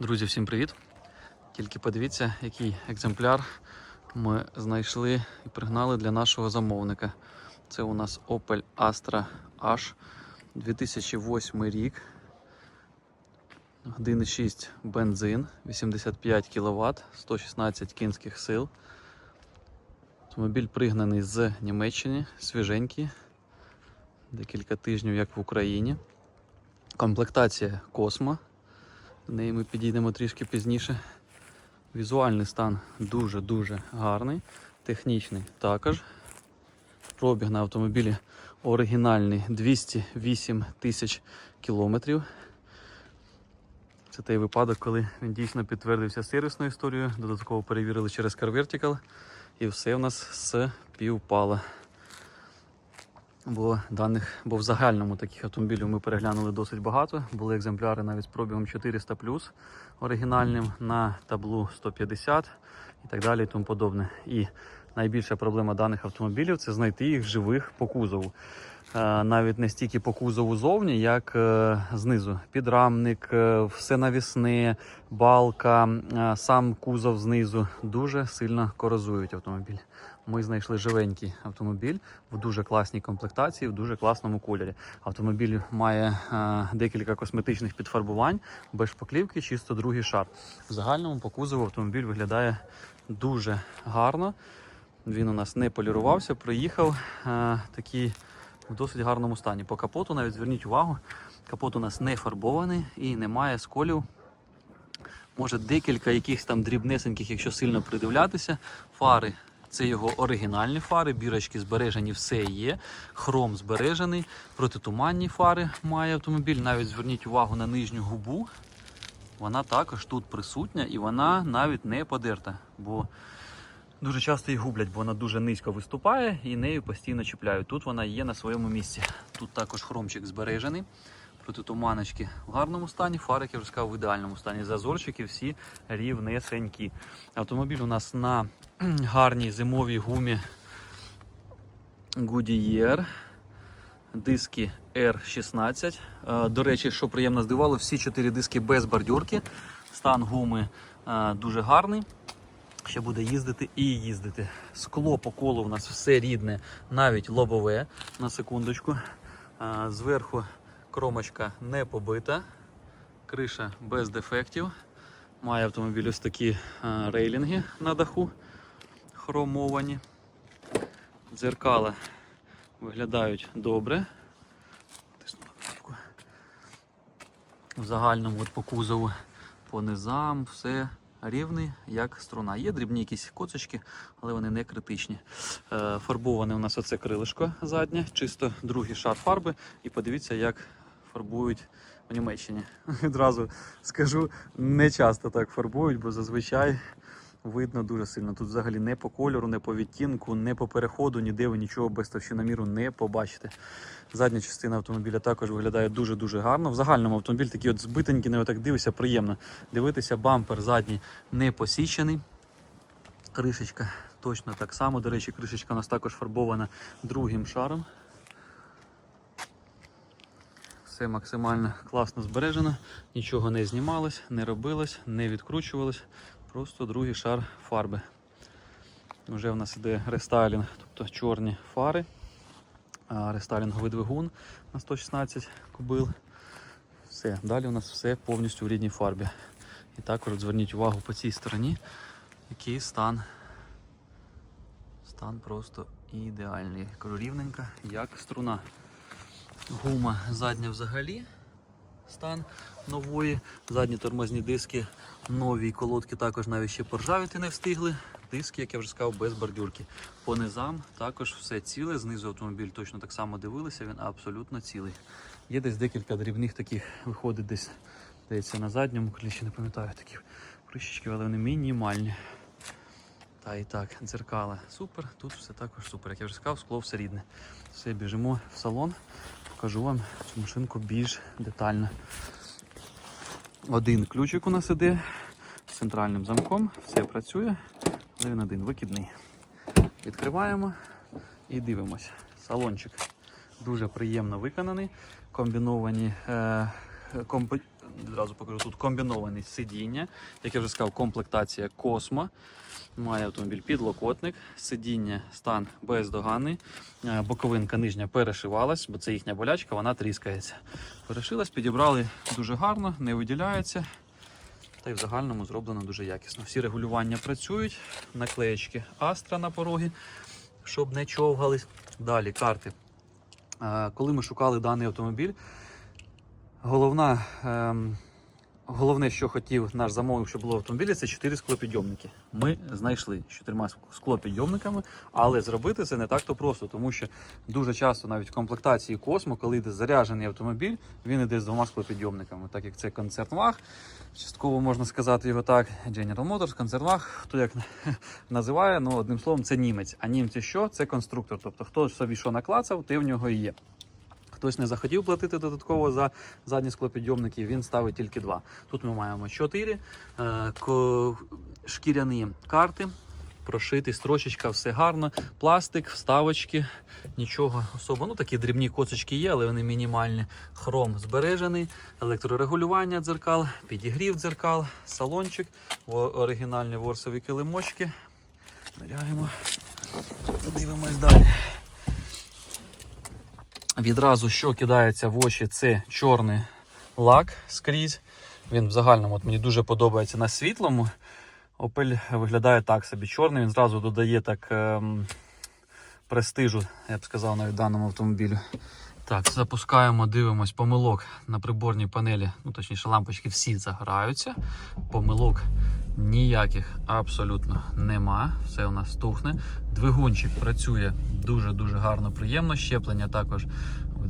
Друзі, всім привіт! Тільки подивіться, який екземпляр ми знайшли і пригнали для нашого замовника. Це у нас Opel Astra H 2008 рік. 1,6 бензин, 85 кВт, 116 кінських сил. Автомобіль пригнаний з Німеччини, свіженький, декілька тижнів, як в Україні. Комплектація Космо. До неї ми підійдемо трішки пізніше. Візуальний стан дуже-дуже гарний. Технічний також. Пробіг на автомобілі оригінальний 208 тисяч кілометрів. Це той випадок, коли він дійсно підтвердився сервісною історією. Додатково перевірили через Car Vertical і все в нас співпало. Бо даних, бо в загальному таких автомобілів ми переглянули досить багато. Були екземпляри навіть з пробігом 400 оригінальним на таблу 150 і так далі і тому подобне. І найбільша проблема даних автомобілів це знайти їх живих по кузову. Е, Навіть не стільки по кузову зовні, як е, знизу. Підрамник, е, все навісне, балка, сам кузов знизу дуже сильно корозують автомобіль. Ми знайшли живенький автомобіль в дуже класній комплектації, в дуже класному кольорі. Автомобіль має е, декілька косметичних підфарбувань, без шпаклівки, чисто другий шар. В загальному по кузову автомобіль виглядає дуже гарно. Він у нас не полірувався, приїхав е, такий в досить гарному стані. По капоту навіть зверніть увагу, капот у нас не фарбований і немає сколів. Може декілька якихось там дрібнесеньких, якщо сильно придивлятися. Фари це його оригінальні фари, бірочки збережені, все є. Хром збережений, протитуманні фари має автомобіль. Навіть зверніть увагу на нижню губу. Вона також тут присутня і вона навіть не подерта. Бо дуже часто її гублять, бо вона дуже низько виступає і нею постійно чіпляють. Тут вона є на своєму місці. Тут також хромчик збережений. Протитуманочки в гарному стані, фари, як я вже сказав, в ідеальному стані. Зазорчики всі рівнесенькі. Автомобіль у нас на гарній зимовій гумі Goodyear. Диски R16. Е, До речі, що приємно здивало, всі чотири диски без бордюрки. Стан гуми е, дуже гарний. Ще буде їздити і їздити. Скло по колу у нас все рідне, навіть лобове. На секундочку. Е, Зверху кромочка не побита, криша без дефектів. Має автомобіль ось такі е, рейлінги на даху хромовані. Дзеркала виглядають добре. В загальному от по кузову, по низам, все рівний, як струна. Є дрібні якісь коцочки, але вони не критичні. Е, Фарбоване у нас оце крилишко заднє, чисто другий шар фарби. І подивіться, як фарбують в Німеччині. Відразу скажу, не часто так фарбують, бо зазвичай видно дуже сильно. Тут взагалі не по кольору, не по відтінку, не по переходу, ніде ви нічого без товщиноміру не побачите. Задня частина автомобіля також виглядає дуже-дуже гарно. В загальному автомобіль такий от збитенький, не отак дивишся, приємно дивитися. Бампер задній не посічений. Кришечка точно так само. До речі, кришечка у нас також фарбована другим шаром. Все максимально класно збережено, нічого не знімалось, не робилось, не відкручувалось. Просто другий шар фарби. Вже в нас іде рестайлінг, тобто чорні фари, рестайлінговий двигун на 116 кубил. Все, далі у нас все повністю в рідній фарбі. І також зверніть увагу по цій стороні, який стан. Стан просто ідеальний. Кажу, рівненька, як струна. Гума задня взагалі. Стан нової. Задні тормозні диски нові колодки також навіть ще поржавіти не встигли. Диски, як я вже сказав, без бордюрки. По низам також все ціле. Знизу автомобіль точно так само дивилися, він абсолютно цілий. Є десь декілька дрібних таких, виходить десь здається, на задньому кліщі, не пам'ятаю такі кришечки, але вони мінімальні. Та і так, дзеркала супер, тут все також супер. Як я вже сказав, скло все рідне. Все, біжимо в салон, покажу вам цю машинку більш детально. Один ключик у нас іде з центральним замком, все працює, але він один викидний. Відкриваємо і дивимося. Салончик дуже приємно виконаний. Комбіновані е, комп... Відразу покажу тут комбіноване сидіння, як я вже сказав, комплектація Космо. Має автомобіль підлокотник, сидіння, стан бездоганний. Е, Боковинка нижня перешивалась, бо це їхня болячка, вона тріскається. Перешилась, підібрали дуже гарно, не виділяється. Та й в загальному зроблено дуже якісно. Всі регулювання працюють, наклеєчки Astra на порогі, щоб не човгались. Далі карти. Е, Коли ми шукали даний автомобіль, головна, ем, головне, що хотів наш замовник, щоб було в автомобілі, це 4 склопідйомники. Ми знайшли з склопідйомниками, але зробити це не так-то просто, тому що дуже часто навіть в комплектації Космо, коли йде заряджений автомобіль, він іде з двома склопідйомниками, так як це концерт-ваг. Частково можна сказати його так, General Motors, концерт-ваг, хто як називає, ну одним словом, це німець. А німці що? Це конструктор. Тобто хто собі що наклацав, те в нього і є. Хтось не захотів платити додатково за задні склопідйомники, він ставить тільки два. Тут ми маємо чотири е, шкіряні карти, прошитий, строчечка, все гарно. Пластик, вставочки, нічого особо. Ну такі дрібні коцочки є, але вони мінімальні. Хром збережений, електрорегулювання дзеркал, підігрів дзеркал, салончик, оригінальні ворсові килимочки. Ныряємо, дивимось далі. Відразу, що кидається в очі, це чорний лак скрізь. Він в загальному от мені дуже подобається на світлому. Opel виглядає так собі чорний, він зразу додає так ем, престижу, я б сказав, навіть даному автомобілю. Так, запускаємо, дивимось помилок на приборній панелі. Ну, точніше, лампочки всі загораються. Помилок ніяких абсолютно нема. Все у нас тухне. Двигунчик працює дуже-дуже гарно, приємно. Щеплення також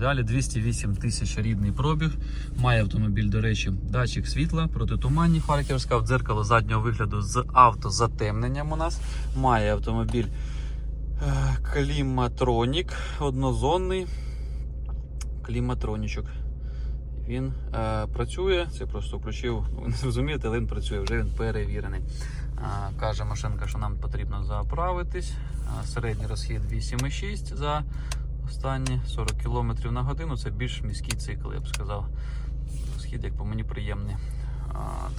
ідеалі 208 тисяч рідний пробіг. Має автомобіль, до речі, датчик світла, протитуманні фари, сказав, дзеркало заднього вигляду з автозатемненням у нас. Має автомобіль е, кліматронік однозонний кліматронічок. Він е, працює, це просто включив, ви не зрозумієте, але він працює, вже він перевірений. Е, каже машинка, що нам потрібно заправитись. Е, середній розхід 8,6 за останні 40 км на годину. Це більш міський цикл, я б сказав. Розхід, як по мені, приємний.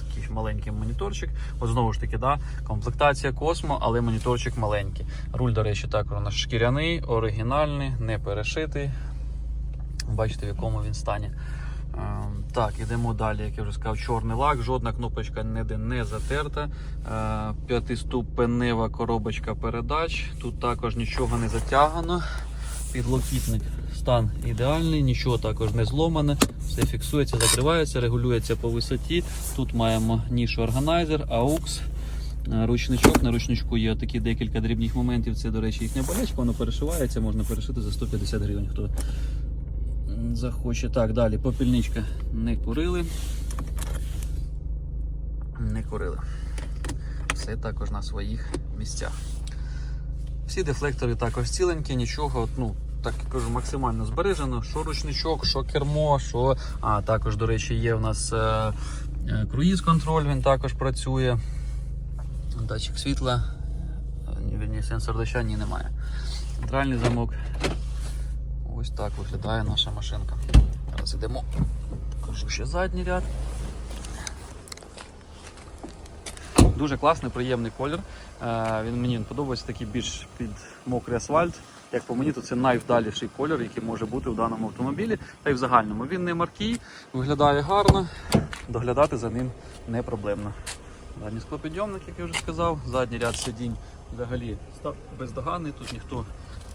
Такий маленький моніторчик. От знову ж таки, да, комплектація Космо, але моніторчик маленький. Руль, до речі, також у нас шкіряний, оригінальний, не перешитий. Бачите, в якому він стані. Е, Так, ідемо далі, як я вже сказав, чорний лак, жодна кнопочка ніде не затерта. Е, П'ятиступенева коробочка передач. Тут також нічого не затягано. Підлокітник стан ідеальний, нічого також не зломане. Все фіксується, закривається, регулюється по висоті. Тут маємо нішу органайзер, AUX. Е, Ручничок. На ручничку є такі декілька дрібних моментів. Це, до речі, їхня болячка, воно перешивається, можна перешити за 150 гривень. Захоче. Так, далі попільничка не курили. Не курили. Все також на своїх місцях. Всі дефлектори також ціленькі, нічого, ну, так я кажу, максимально збережено. Що ручничок, що кермо, що. А, також, до речі, є в нас е, е, круїз-контроль, він також працює. Датчик світла, е, вірні, сенсор доща немає. Центральний замок. Ось так виглядає наша машинка. Зараз йдемо. Покажу ще задній ряд. Дуже класний, приємний колір. Е, Він мені подобається такий більш під мокрий асфальт. Як по мені, то це найвдаліший колір, який може бути в даному автомобілі. Та й в загальному він не маркий, виглядає гарно, доглядати за ним не проблемно. Задній склопідйомник, як я вже сказав, задній ряд сидінь взагалі бездоганний. Тут ніхто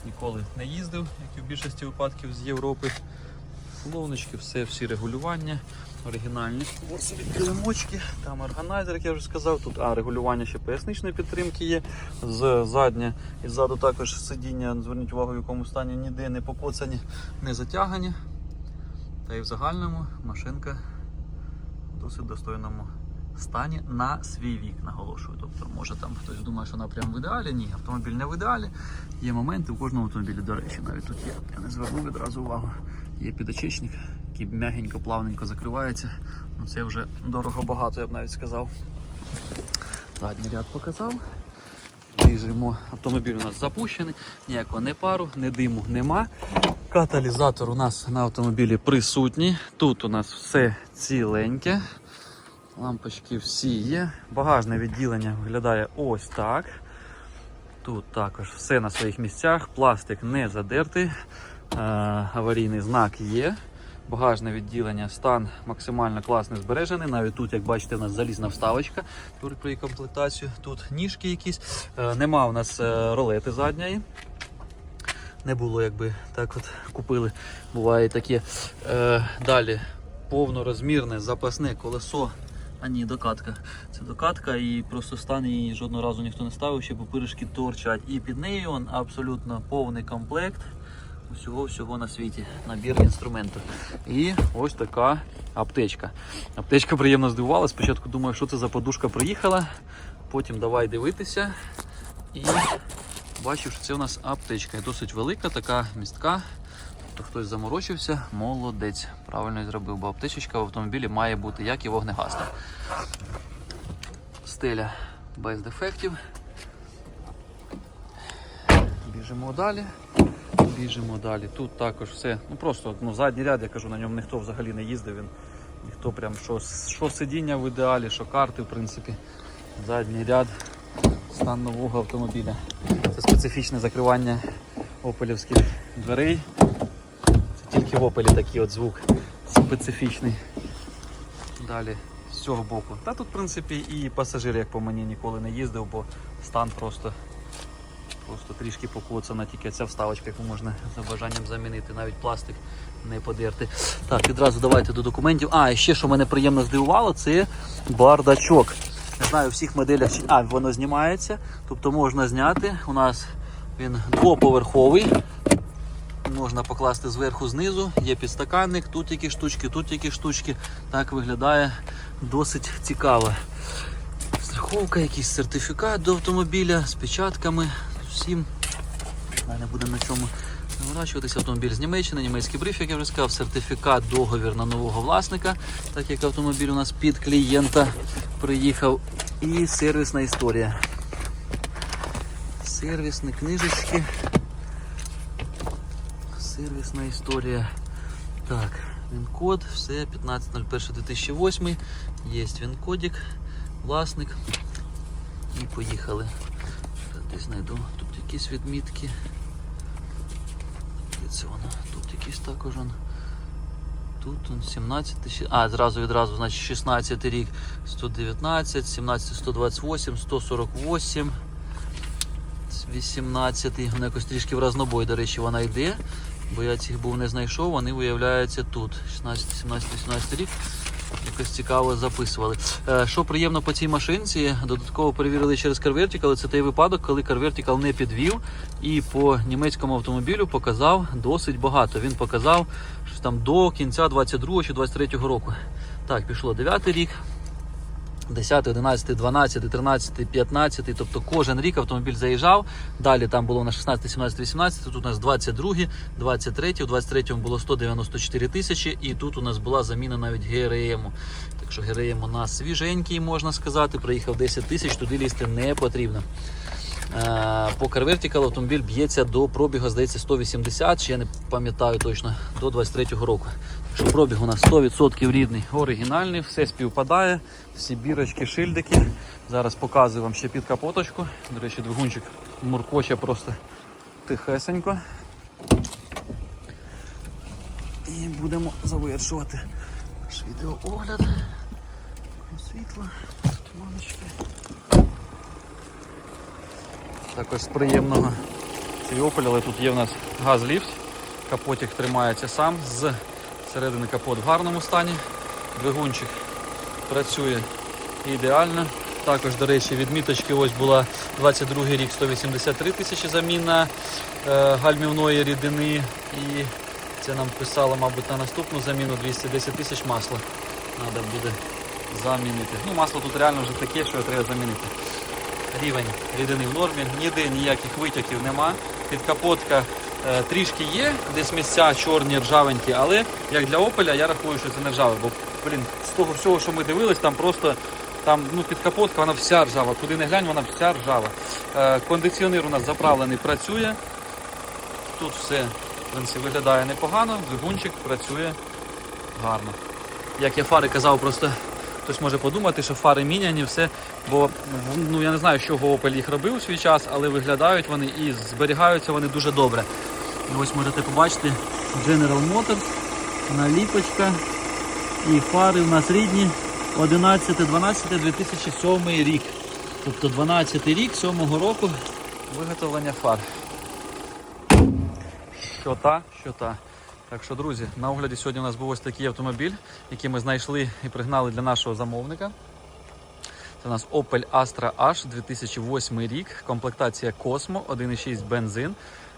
ніколи не їздив, як і в більшості випадків з Європи. Ловнички, все, всі регулювання, оригінальні ворсові килимочки, там органайзер, як я вже сказав, тут а, регулювання ще поясничної підтримки є. З задня і ззаду також сидіння, зверніть увагу, в якому стані ніде не покоцані, не затягані. Та й в загальному машинка в досить достойному стані на свій вік, наголошую. Тобто, може там хтось думає, що вона прям в ідеалі. Ні, автомобіль не в ідеалі. Є моменти у кожному автомобілі, до речі, навіть тут є. Я не звернув відразу увагу. Є підочечник, який м'ягенько, плавненько закривається. Ну це вже дорого багато, я б навіть сказав. Задній ряд показав. Біжимо. Автомобіль у нас запущений, ніякого не пару, не диму нема. Каталізатор у нас на автомобілі присутній. Тут у нас все ціленьке. Лампочки всі є. Багажне відділення виглядає ось так. Тут також все на своїх місцях, пластик не задертий, е, аварійний знак є. Багажне відділення, стан максимально класно збережений. Навіть тут, як бачите, у нас залізна вставочка. Її комплектацію. Тут ніжки якісь. Е, нема у нас е, ролети задньої. Не було, якби так от купили. Буває таке. Далі повнорозмірне запасне колесо. А ні, докатка. Це докатка і просто стан її жодного разу ніхто не ставив, ще пупиришки торчать. І під нею он абсолютно повний комплект усього всього на світі. Набір інструменту. І ось така аптечка. Аптечка приємно здивувала. Спочатку думаю, що це за подушка приїхала. Потім давай дивитися. І бачив, що це у нас аптечка. Досить велика, така містка. То хтось заморочився, молодець. Правильно зробив, бо аптечечка в автомобілі має бути, як і вогнегасна. Стеля без дефектів. Біжимо далі. Біжимо далі. Тут також все. Ну просто ну, задній ряд, я кажу, на ньому ніхто взагалі не їздив. Він ніхто прям що, що сидіння в ідеалі, що карти, в принципі. Задній ряд, стан нового автомобіля. Це специфічне закривання опелівських дверей. Тільки в опелі такий от звук специфічний. Далі з цього боку. Та тут, в принципі, і пасажир, як по мені, ніколи не їздив, бо стан просто, просто трішки покоцана, тільки ця вставочка, яку можна за бажанням замінити, навіть пластик не подерти. Так, відразу давайте до документів. А, і ще що мене приємно здивувало, це бардачок. Не знаю, у всіх моделях. А, воно знімається. Тобто можна зняти. У нас він двоповерховий. Можна покласти зверху знизу, є підстаканник, тут які штучки, тут які штучки. Так виглядає досить цікаво. Страховка, якийсь сертифікат до автомобіля з печатками. Всім не будемо на цьому наворачуватися. Автомобіль з Німеччини, німецький бриф, як я вже сказав, сертифікат, договір на нового власника, так як автомобіль у нас під клієнта приїхав. І сервісна історія. Сервісні книжечки. Сервісна історія. Так, він-код, все, 15.01.2008. Є він-кодик, власник. І поїхали. Десь знайду тут якісь відмітки. Де це воно? Тут якісь також. он. Тут он 17, ще- а зразу відразу, значить 16 рік 119, 17 128, 148. 18-й, воно якось трішки в разнобой, до речі, вона йде, бо я цих був не знайшов, вони виявляються тут. 16, 17, 18 рік. Якось цікаво записували. Е, Що приємно по цій машинці, додатково перевірили через CarVertical, це той випадок, коли CarVertical не підвів і по німецькому автомобілю показав досить багато. Він показав що там до кінця 22 чи 23 року. Так, пішло 9 рік. 10, 11, 12, 13, 15, тобто кожен рік автомобіль заїжджав. Далі там було на 16, 17, 18, тут у нас 22, 23, у 23 було 194 тисячі, і тут у нас була заміна навіть ГРМ. Так що ГРМ у нас свіженький, можна сказати. Приїхав 10 тисяч, туди лізти не потрібно. Е, По CarVertical автомобіль б'ється до пробігу, здається, 180, чи я не пам'ятаю точно, до 23-го року. Що пробіг у нас 100% рідний, оригінальний, все співпадає, всі бірочки, шильдики. Зараз показую вам ще під капоточку. До речі, двигунчик муркоче просто тихесенько. І будемо завершувати наш відеоогляд. Світло, туманочки. Також з приємного Opel, але тут є в нас газ-ліфт. Капотик тримається сам, з середини капот в гарному стані. Двигунчик працює ідеально. Також, до речі, відміточки ось була 22 рік 183 тисячі заміна е, гальмівної рідини. І це нам писало, мабуть, на наступну заміну 210 тисяч масла. Треба буде замінити. Ну, масло тут реально вже таке, що треба замінити рівень рідини в нормі, ніде ніяких витяків нема. Підкапотка трішки є, десь місця чорні, ржавенькі, але як для Опеля я рахую, що це не ржаве, бо блін, з того всього, що ми дивились, там просто там ну, підкапотка, вона вся ржава. Куди не глянь, вона вся ржава. Е, кондиціонер у нас заправлений, працює. Тут все принципі, виглядає непогано, двигунчик працює гарно. Як я фари казав, просто хтось може подумати, що фари міняні, все. Бо ну, я не знаю, з чого Opel їх робив у свій час, але виглядають вони і зберігаються вони дуже добре. Ось можете побачити General Motors, наліпочка. І фари у нас рідні 11-12-2007 рік. Тобто 12 рік 7 року виготовлення фар. Що та, що та. Так що, друзі, на огляді сьогодні у нас був ось такий автомобіль, який ми знайшли і пригнали для нашого замовника. Це у нас Opel Astra H 2008 рік, комплектація Cosmo, 1,6 бензин.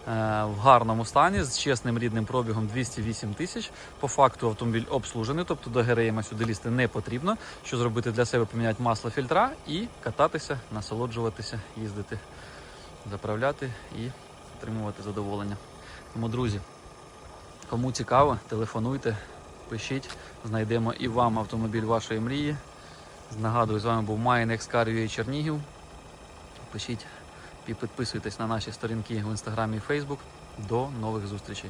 Е, В гарному стані з чесним рідним пробігом 208 тисяч. По факту автомобіль обслужений, тобто до ГРМ сюди лізти не потрібно. Що зробити для себе, поміняти масло фільтра і кататися, насолоджуватися, їздити, заправляти і отримувати задоволення. Тому, друзі, кому цікаво, телефонуйте, пишіть, знайдемо і вам автомобіль вашої мрії. Нагадую, з вами був Mine Car Чернігів. Пишіть і підписуйтесь на наші сторінки в інстаграмі і Фейсбук. До нових зустрічей.